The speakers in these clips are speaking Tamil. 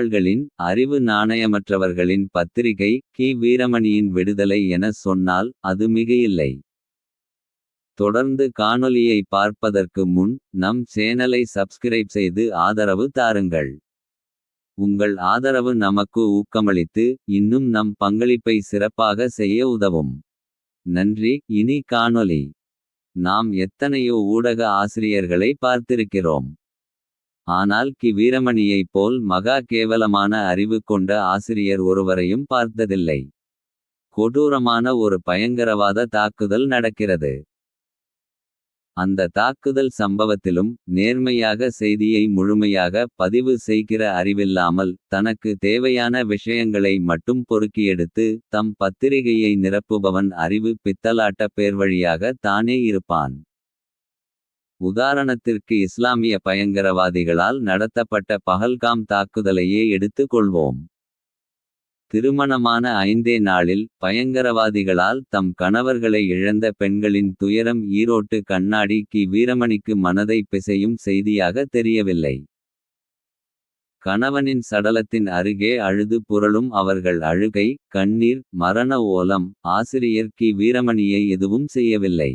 முட்டாள்களின் அறிவு நாணயமற்றவர்களின் பத்திரிகை கி வீரமணியின் விடுதலை என சொன்னால் அது மிகையில்லை. தொடர்ந்து காணொலியை பார்ப்பதற்கு முன் நம் சேனலை சப்ஸ்கிரைப் செய்து ஆதரவு தாருங்கள். உங்கள் ஆதரவு நமக்கு ஊக்கமளித்து இன்னும் நம் பங்களிப்பை சிறப்பாக செய்ய உதவும். நன்றி இனி காணொலி நாம் எத்தனையோ ஊடக ஆசிரியர்களை பார்த்திருக்கிறோம். ஆனால் கி வீரமணியைப் போல் மகா கேவலமான அறிவு கொண்ட ஆசிரியர் ஒருவரையும் பார்த்ததில்லை. கொடூரமான ஒரு பயங்கரவாத தாக்குதல் நடக்கிறது. அந்த தாக்குதல் சம்பவத்திலும் நேர்மையாக செய்தியை முழுமையாக பதிவு செய்கிற அறிவில்லாமல். தனக்கு தேவையான விஷயங்களை மட்டும் பொறுக்கியெடுத்து. தம் பத்திரிகையை நிரப்புபவன் அறிவு பித்தலாட்ட பேர்வழியாக தானே இருப்பான். உதாரணத்திற்கு இஸ்லாமிய பயங்கரவாதிகளால் நடத்தப்பட்ட பகல்காம் தாக்குதலையே எடுத்துக்கொள்வோம் திருமணமான ஐந்தே நாளில் பயங்கரவாதிகளால் தம் கணவர்களை இழந்த பெண்களின் துயரம் ஈரோட்டு கண்ணாடி கி வீரமணிக்கு மனதை பிசையும் செய்தியாக தெரியவில்லை. கணவனின் சடலத்தின் அருகே அழுது புரளும் அவர்கள் அழுகை கண்ணீர் மரண ஓலம் ஆசிரியர் கி வீரமணியை எதுவும் செய்யவில்லை.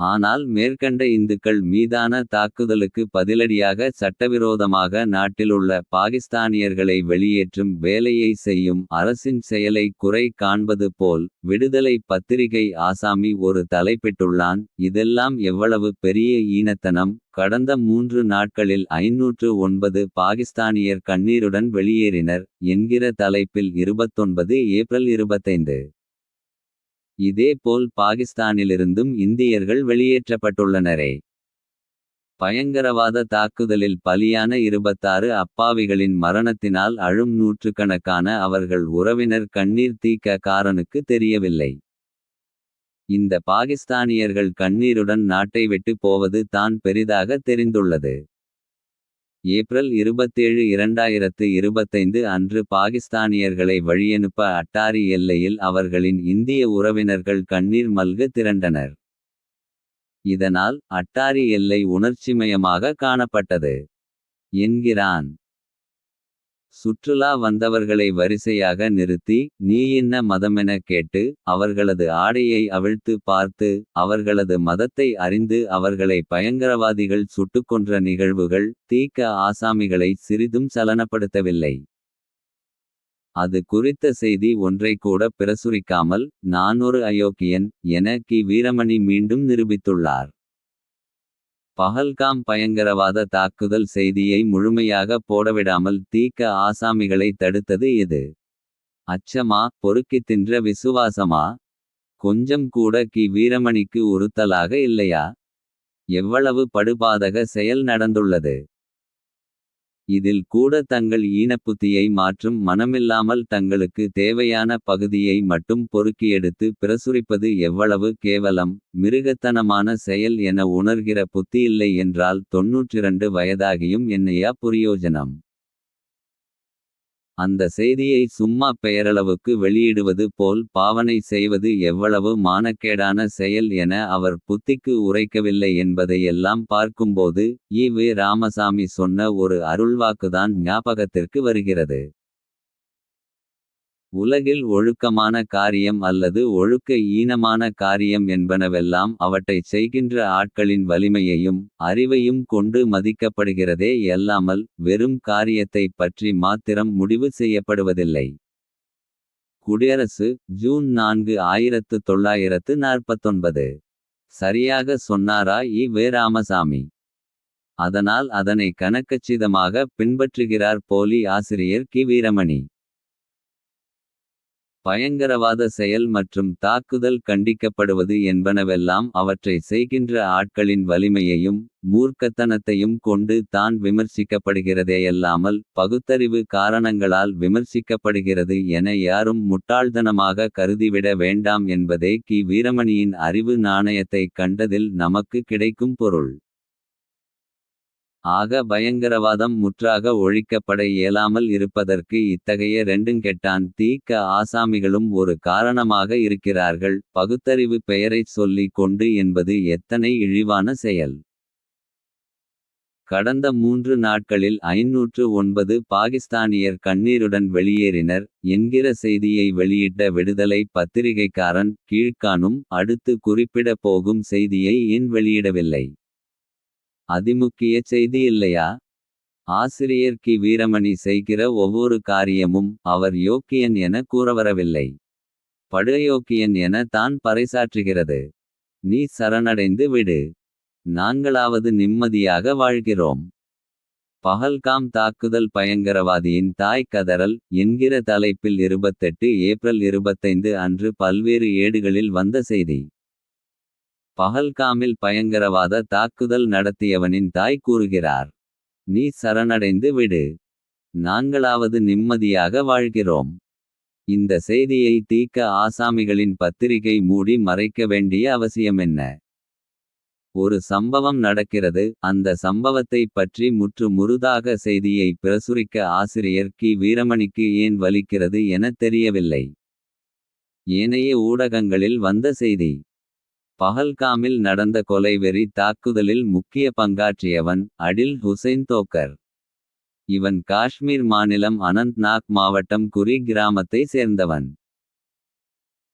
ஆனால் மேற்கண்ட இந்துக்கள் மீதான தாக்குதலுக்கு பதிலடியாக சட்டவிரோதமாக நாட்டிலுள்ள பாகிஸ்தானியர்களை வெளியேற்றும் வேலையை செய்யும் அரசின் செயலை குறை காண்பது போல் விடுதலை பத்திரிகை ஆசாமி ஒரு தலைப்பிட்டுள்ளான் இதெல்லாம் எவ்வளவு பெரிய ஈனத்தனம் கடந்த மூன்று நாட்களில் ஐநூற்று ஒன்பது பாகிஸ்தானியர் கண்ணீருடன் வெளியேறினர் என்கிற தலைப்பில் இருபத்தொன்பது ஏப்ரல் இருபத்தைந்து. இதேபோல் பாகிஸ்தானிலிருந்தும் இந்தியர்கள் வெளியேற்றப்பட்டுள்ளனரே. பயங்கரவாத தாக்குதலில் பலியான இருபத்தாறு அப்பாவிகளின் மரணத்தினால் அழும் நூற்றுக்கணக்கான அவர்கள் உறவினர் கண்ணீர் தீக்க காரனுக்கு தெரியவில்லை. இந்த பாகிஸ்தானியர்கள் கண்ணீருடன் நாட்டை விட்டு போவது தான் பெரிதாக தெரிந்துள்ளது. ஏப்ரல் இருபத்தேழு இரண்டாயிரத்து இருபத்தைந்து அன்று பாகிஸ்தானியர்களை வழியனுப்ப அட்டாரி எல்லையில் அவர்களின் இந்திய உறவினர்கள் கண்ணீர் மல்க திரண்டனர். இதனால் அட்டாரி எல்லை உணர்ச்சிமயமாக காணப்பட்டது. என்கிறான். சுற்றுலா வந்தவர்களை வரிசையாக நிறுத்தி நீ என்ன மதமென கேட்டு. அவர்களது ஆடையை அவிழ்த்து பார்த்து. அவர்களது மதத்தை அறிந்து அவர்களை பயங்கரவாதிகள் சுட்டுக்கொன்ற நிகழ்வுகள். தீக்க ஆசாமிகளை சிறிதும் சலனப்படுத்தவில்லை. அது குறித்த செய்தி ஒன்றைக்கூட பிரசுரிக்காமல். நான் ஒரு அயோக்கியன் என கி வீரமணி மீண்டும் நிரூபித்துள்ளார். பஹல்காம் பயங்கரவாத தாக்குதல் செய்தியை முழுமையாக போடவிடாமல் தீக்க ஆசாமிகளை தடுத்தது எது. அச்சமா பொறுக்கித் தின்ற விசுவாசமா. கொஞ்சம் கூட கி வீரமணிக்கு உறுத்தலாக இல்லையா. எவ்வளவு படுபாதக செயல் நடந்துள்ளது. இதில் கூட தங்கள் ஈனப்புத்தியை மாற்றும் மனமில்லாமல் தங்களுக்கு தேவையான பகுதியை மட்டும் பொறுக்கியெடுத்து பிரசுரிப்பது எவ்வளவு கேவலம். மிருகத்தனமான செயல் என உணர்கிற புத்தியில்லை என்றால் தொன்னூற்றிரண்டு வயதாகியும் என்னையா புரியோஜனம். அந்த செய்தியை சும்மா பெயரளவுக்கு வெளியிடுவது போல் பாவனை செய்வது எவ்வளவு மானக்கேடான செயல் என அவர் புத்திக்கு உரைக்கவில்லை என்பதையெல்லாம் பார்க்கும்போது. ஈ வே ராமசாமி சொன்ன ஒரு அருள்வாக்குதான் ஞாபகத்திற்கு வருகிறது. உலகில் ஒழுக்கமான காரியம் அல்லது ஒழுக்க ஈனமான காரியம் என்பனவெல்லாம் அவற்றைச் செய்கின்ற ஆட்களின் வலிமையையும். அறிவையும் கொண்டு மதிக்கப்படுகிறதே யல்லாமல் வெறும் காரியத்தைப் பற்றி மாத்திரம் முடிவு செய்யப்படுவதில்லை. குடியரசு ஜூன் நான்கு ஆயிரத்து தொள்ளாயிரத்து நாற்பத்தொன்பது. சரியாக சொன்னாரா இ வே ராமசாமி. அதனால் அதனை கணக்கச்சிதமாக பின்பற்றுகிறார் போலி ஆசிரியர் கி வீரமணி. பயங்கரவாத செயல் மற்றும் தாக்குதல் கண்டிக்கப்படுவது என்பனவெல்லாம் அவற்றை செய்கின்ற ஆட்களின் வலிமையையும். மூர்க்கத்தனத்தையும் கொண்டு தான் விமர்சிக்கப்படுகிறதேயல்லாமல். பகுத்தறிவு காரணங்களால் விமர்சிக்கப்படுகிறது என யாரும் முட்டாள்தனமாக கருதிவிட வேண்டாம் என்பதே கி வீரமணியின் அறிவு நாணயத்தைக் கண்டதில் நமக்கு கிடைக்கும் பொருள். ஆக பயங்கரவாதம் முற்றாக ஒழிக்கப்பட இயலாமல் இருப்பதற்கு இத்தகைய ரெண்டுங்கெட்டான் தீக்க ஆசாமிகளும் ஒரு காரணமாக இருக்கிறார்கள். பகுத்தறிவு பெயரைச் சொல்லிக் கொண்டு என்பது எத்தனை இழிவான செயல். கடந்த மூன்று நாட்களில் ஐநூற்று ஒன்பது பாகிஸ்தானியர் கண்ணீருடன் வெளியேறினர் என்கிற செய்தியை வெளியிட்ட விடுதலை பத்திரிகைக்காரன் கீழ்காணும் அடுத்து குறிப்பிடப் போகும் செய்தியை ஏன் வெளியிடவில்லை. அதிமுக்கிய செய்தி இல்லையா. ஆசிரியர் கி வீரமணி செய்கிற ஒவ்வொரு காரியமும் அவர் யோக்கியன் என கூறவரவில்லை. படுயோக்கியன் என தான் பறைசாற்றுகிறது. நீ சரணடைந்து விடு. நாங்களாவது நிம்மதியாக வாழ்கிறோம். பஹல்காம் தாக்குதல் பயங்கரவாதியின் தாய் கதறல். என்கிற தலைப்பில் 28 ஏப்ரல் 25 அன்று பல்வேறு ஏடுகளில் வந்த செய்தி. பஹல்காமில் பயங்கரவாத தாக்குதல் நடத்தியவனின் தாய் கூறுகிறார். நீ சரணடைந்து விடு. நாங்களாவது நிம்மதியாக வாழ்கிறோம். இந்த செய்தியை தீக்க ஆசாமிகளின் பத்திரிகை மூடி மறைக்க வேண்டிய அவசியமென்ன. ஒரு சம்பவம் நடக்கிறது அந்த சம்பவத்தை பற்றி முற்று முருதாக செய்தியை பிரசுரிக்க ஆசிரியர் கி வீரமணிக்கு ஏன் வலிக்கிறது என தெரியவில்லை. ஏனைய ஊடகங்களில் வந்த செய்தி. பஹல்காமில் நடந்த கொலைவெறி தாக்குதலில் முக்கிய பங்காற்றியவன் அடில் ஹுசைன் தோக்கர். இவன் காஷ்மீர் மாநிலம் அனந்த்நாக் மாவட்டம் குறி கிராமத்தை சேர்ந்தவன்.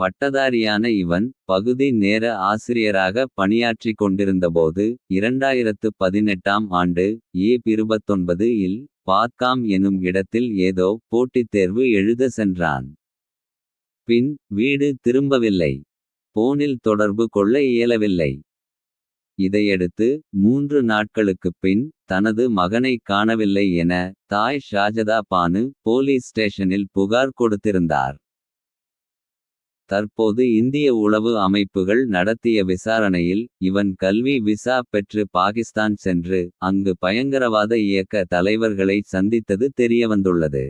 பட்டதாரியான இவன் பகுதி நேர ஆசிரியராக பணியாற்றிக் கொண்டிருந்தபோது. 2018ஆம் ஆண்டு ஏப் 29 இல் பாத்காம் எனும் இடத்தில் ஏதோ போட்டித் தேர்வு எழுத சென்றான். பின் வீடு திரும்பவில்லை. போனில் தொடர்பு கொள்ள இயலவில்லை. இதையடுத்து மூன்று நாட்களுக்குப் பின் தனது மகனைக் காணவில்லை என தாய் ஷாஜதா பானு போலீஸ் ஸ்டேஷனில் புகார் கொடுத்திருந்தார். தற்போது இந்திய உளவு அமைப்புகள் நடத்திய விசாரணையில். இவன் கல்வி விசா பெற்று பாகிஸ்தான் சென்று. அங்கு பயங்கரவாத இயக்க தலைவர்களை சந்தித்தது தெரியவந்துள்ளது.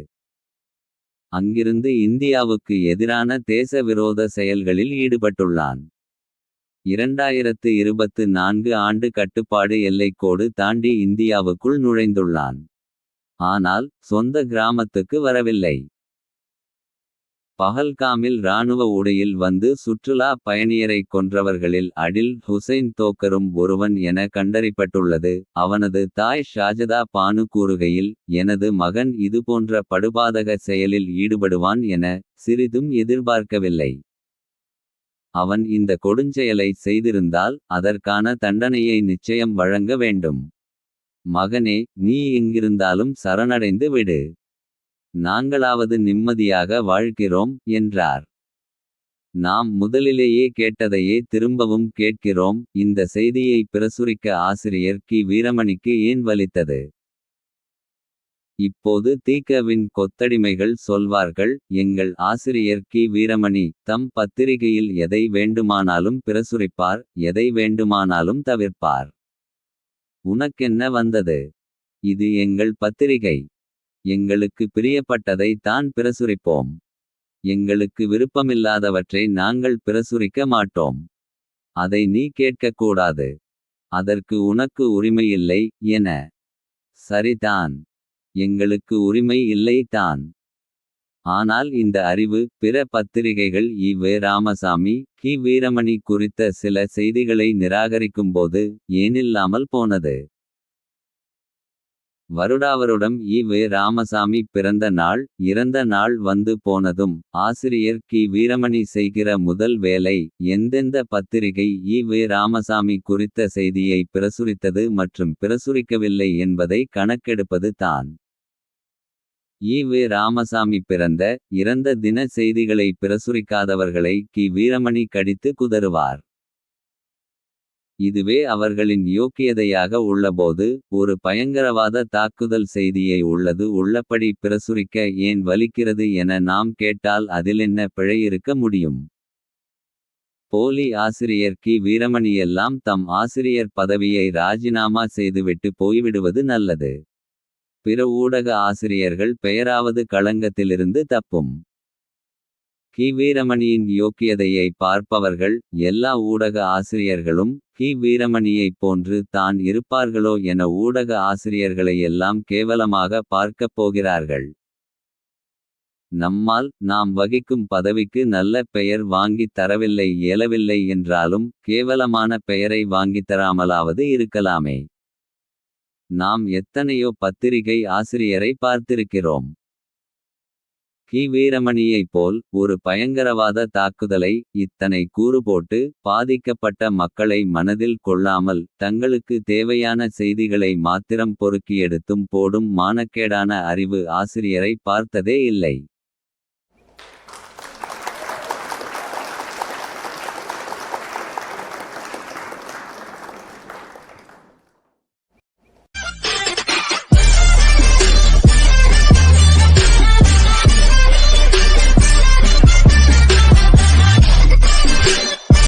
அங்கிருந்து இந்தியாவுக்கு எதிரான தேச விரோத செயல்களில் ஈடுபட்டுள்ளான். 2024 ஆண்டு கட்டுப்பாடு எல்லைக்கோடு தாண்டி இந்தியாவுக்குள் நுழைந்துள்ளான். ஆனால் சொந்த கிராமத்துக்கு வரவில்லை. பஹல்காமில் இராணுவ உடையில் வந்து சுற்றுலா பயணியரைக் கொன்றவர்களில் அடில் ஹுசைன் தோக்கரும் ஒருவன் என கண்டறிப்பட்டுள்ளது. அவனது தாய் ஷாஜதா பானு கூறுகையில். எனது மகன் இதுபோன்ற படுபாதக செயலில் ஈடுபடுவான் என. சிறிதும் எதிர்பார்க்கவில்லை. அவன் இந்த கொடுஞ்செயலை செய்திருந்தால். அதற்கான தண்டனையை நிச்சயம் வழங்க வேண்டும். மகனே நீ எங்கிருந்தாலும் சரணடைந்து விடு. நாங்களாவது நிம்மதியாக வாழ்கிறோம் என்றார். நாம் முதலிலேயே கேட்டதையே திரும்பவும் கேட்கிறோம். இந்த செய்தியை பிரசுரிக்க ஆசிரியர் கி வீரமணிக்கு ஏன் வலித்தது. இப்போது தீகவின் கொத்தடிமைகள் சொல்வார்கள். எங்கள் ஆசிரியர் கி வீரமணி தம் பத்திரிகையில் எதை வேண்டுமானாலும் பிரசுரிப்பார். எதை வேண்டுமானாலும் தவிர்ப்பார். உனக்கென்ன வந்தது. இது எங்கள் பத்திரிகை. எங்களுக்கு பிரியப்பட்டதை தான் பிரசுரிப்போம். எங்களுக்கு விருப்பமில்லாதவற்றை நாங்கள் பிரசுரிக்க மாட்டோம். அதை நீ கேட்கக்கூடாது. அதற்கு உனக்கு உரிமையில்லை என. சரிதான். எங்களுக்கு உரிமை இல்லை தான். ஆனால் இந்த அறிவு பிற பத்திரிகைகள் இ. வே. ராமசாமி கி வீரமணி குறித்த சில செய்திகளை நிராகரிக்கும்போது. ஏனில்லாமல் போனது. வருடாவருடம் இ. வே. ராமசாமி பிறந்த நாள் இறந்த நாள் வந்து போனதும். ஆசிரியர் கி வீரமணி செய்கிற முதல் வேலை. எந்தெந்த பத்திரிகை இ. வே. ராமசாமி குறித்த செய்தியை பிரசுரித்தது மற்றும் பிரசுரிக்கவில்லை என்பதை கணக்கெடுப்பது தான். இ. வே. ராமசாமி பிறந்த இறந்த தின செய்திகளை பிரசுரிக்காதவர்களை கி வீரமணி கடித்து குதறுவார். இதுவே அவர்களின் யோக்கியதையாக உள்ளபோது. ஒரு பயங்கரவாத தாக்குதல் செய்தியை உள்ளது உள்ளபடி பிரசுரிக்க ஏன் வலிக்கிறது என நாம் கேட்டால் அதிலென்ன பிழை இருக்க முடியும். போலி ஆசிரியர் கி வீரமணியெல்லாம் தம் ஆசிரியர் பதவியை ராஜினாமா செய்துவிட்டு போய்விடுவது நல்லது. பிற ஊடக ஆசிரியர்கள் பெயராவது களங்கத்திலிருந்து தப்பும். கி வீரமணியின் யோக்கியதையை பார்ப்பவர்கள். எல்லா ஊடக ஆசிரியர்களும் கி வீரமணியைப் போன்று தான் இருப்பார்களோ என ஊடக ஆசிரியர்களை எல்லாம் கேவலமாக பார்க்கப் போகிறார்கள். நம்மால் நாம் வகிக்கும் பதவிக்கு நல்ல பெயர் வாங்கித் தரவில்லை இயலவில்லை என்றாலும். கேவலமான பெயரை வாங்கித்தராமலாவது இருக்கலாமே. நாம் எத்தனையோ பத்திரிகை ஆசிரியரை பார்த்திருக்கிறோம். கி வீரமணியைப் போல் ஒரு பயங்கரவாத தாக்குதலை. இத்தனை கூறு போட்டு பாதிக்கப்பட்ட மக்களை மனதில் கொள்ளாமல். தங்களுக்கு தேவையான செய்திகளை மாத்திரம் பொறுக்கியெடுத்தும் போடும் மானக்கேடான அறிவு ஆசிரியரை பார்த்ததே இல்லை.